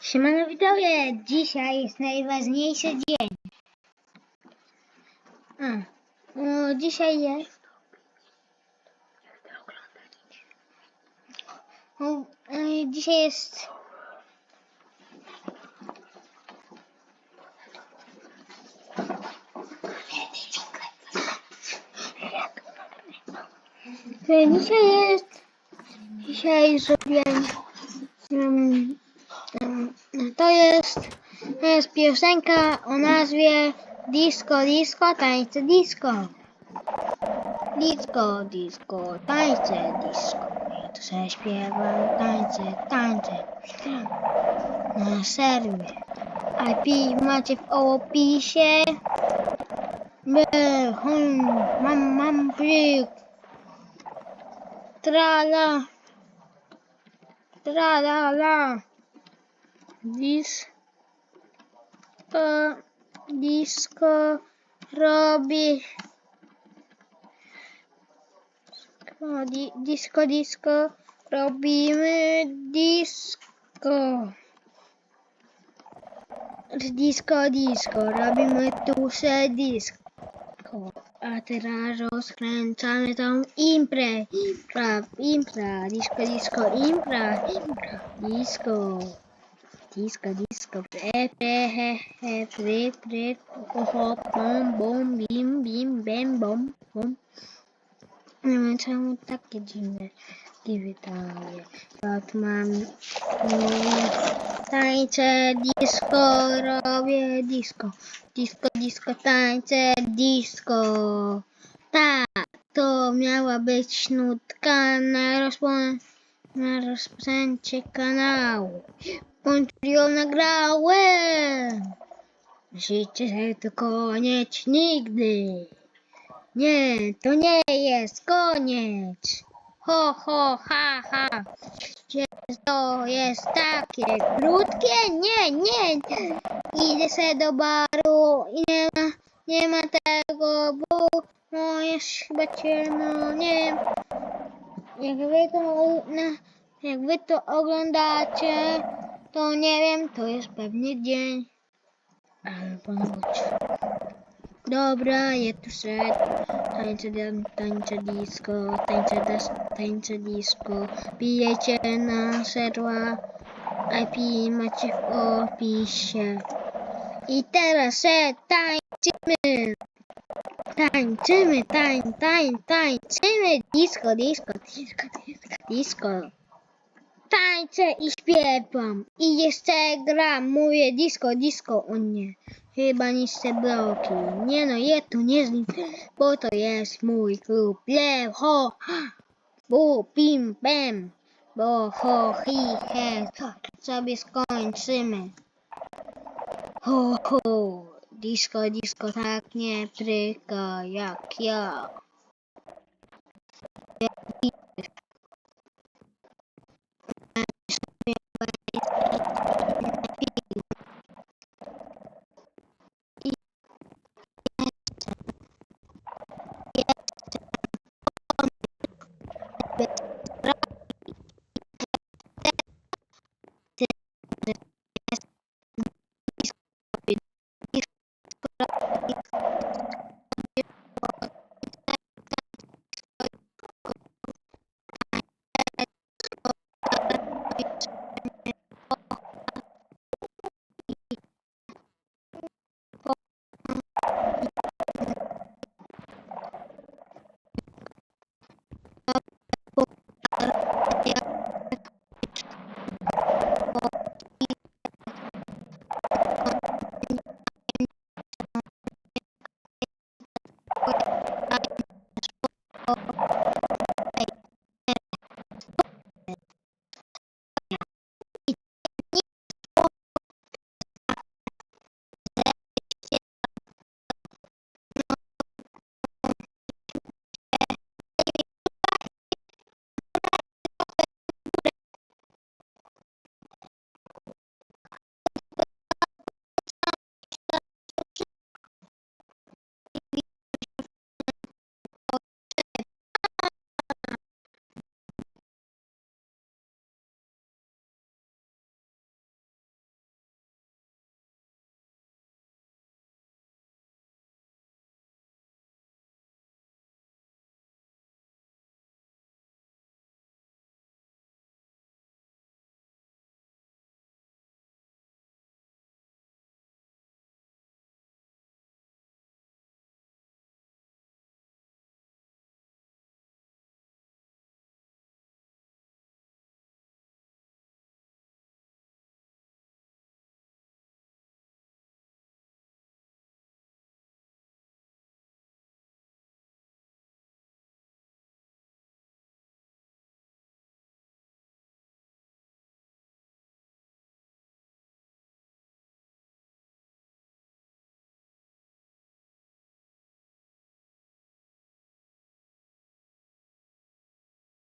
Siemano widzowie, dzisiaj jest najważniejszy dzień. A, no, dzisiaj jest... No, e, dzisiaj jest... E, Dzisiaj jest... Dzisiaj zrobiłem... Um, to jest, to jest piosenka o nazwie Disco, disco, tańce disco. Disco, disco, tańce disco. Ja tu sobie śpiewam, tańce, tańce. Na serwie. IP macie w opisie. Hum, mam, mam plik. Trala. Tra la la. Disco, disco robi. O, di, disco, disco. Robimy disco. Disco, disco. Robimy duże disco. A teraz rozkręcamy tą imprę. Impra, impra, disco, disco, impra, impra, disco. Disco, disco, pre, pre, he, he, pre, pre, ho, ho, bom, bim, bim, bem, bom, bom. Nie wiem czemu takie dziwne. Jak mam mm, tańce disco, robię disco. Disco, disco, tańce disco. Tak, to miała być nutka na, rozpo- na rozpoczęcie kanału. Ją nagrałem. Myślicie, że to koniec nigdy. Nie, to nie jest koniec. Ho, ho, ha, ha. To jest takie krótkie? Nie, nie. Idę se do baru i nie ma, nie ma tego, bo jest chyba ciemno, nie. Jak wy to, jak wy to oglądacie, to nie wiem, to jest pewnie dzień. Albo noc. Dobra, je tu. Tańce, dam- tańce disco, tańce, das, tańce disco. Bijecie na serwa. IP macie w opisie. I teraz se tańczymy. Tańczymy, tań, tań, tańczymy. Disco, disco, disco, disco, disco. Tańczę i śpiewam. I jeszcze gram. Mówię disco, disco. O nie. Chyba niszczę bloki. Nie no, je tu nie zniszczę, bo to jest mój klub. Le, ho, bu, pim, bem, bo, ho, hi, he, sobie skończymy. Ho, ho, disco, disco tak nie pryka jak ja.